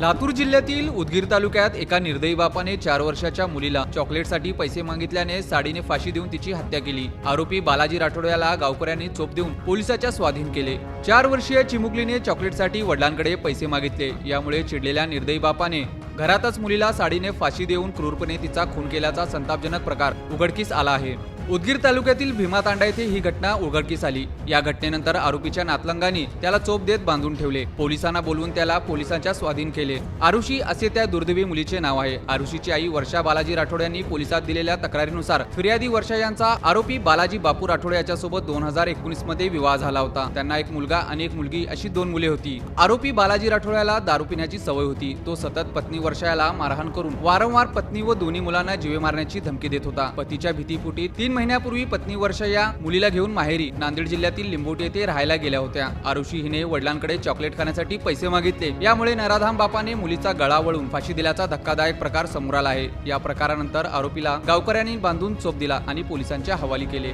लातूर जिल्ह्यातील उदगीर तालुक्यात एका निर्दयी बापाने चार वर्षाच्या मुलीला चॉकलेटसाठी पैसे मागितल्याने साडीने फाशी देऊन तिची हत्या केली. आरोपी बालाजी राठोड याला गावकऱ्यांनी चोप देऊन पोलिसाच्या स्वाधीन केले. चार वर्षीय चिमुकलीने चॉकलेटसाठी वडिलांकडे पैसे मागितले. यामुळे चिडलेल्या निर्दयी बापाने घरातच मुलीला साडीने फाशी देऊन क्रूरपणे तिचा खून केल्याचा संतापजनक प्रकार उघडकीस आला आहे. उदगीर तालुक्यातील भीमातांडा येथे ही घटना उघडकीस आली. या घटनेनंतर आरोपीच्या नातलंगांनी त्याला चोप देत बांधून ठेवले. पोलिसांना बोलवून त्याला पोलिसांच्या स्वाधीन केले. आरुषी असे त्या दुर्दैवी मुलीचे नाव आहे. आरुषीची आई वर्षा बालाजी राठोड यांनी पोलिसात दिलेल्या तक्रारीनुसार फिर्यादी वर्षा यांचा आरोपी बालाजी बापू राठोड यांच्यासोबत दोन हजार एकोणीसमध्ये विवाह झाला होता. त्यांना एक मुलगा आणि एक मुलगी अशी दोन मुले होती. आरोपी बालाजी राठोड याला दारू पिण्याची सवय होती. तो सतत पत्नी वर्षा याला मारहाण करून वारंवार पत्नी व दोन्ही मुलांना जीवे मारण्याची धमकी देत होता. पतीच्या भीतीपोटी तीन महिन्यापूर्वी पत्नी वर्षा या मुलीला घेऊन माहेरी नांदेड जिल्ह्यातील लिंबोटी येथे राहायला गेल्या होत्या. आरुषी हिने वडिलांकडे चॉकलेट खाण्यासाठी पैसे मागितले. यामुळे नराधाम बापाने मुलीचा गळा वळून फाशी दिल्याचा धक्कादायक प्रकार समोर आला आहे. या प्रकारानंतर आरोपीला गावकऱ्यांनी बांधून चोप दिला आणि पोलिसांच्या हवाली केले.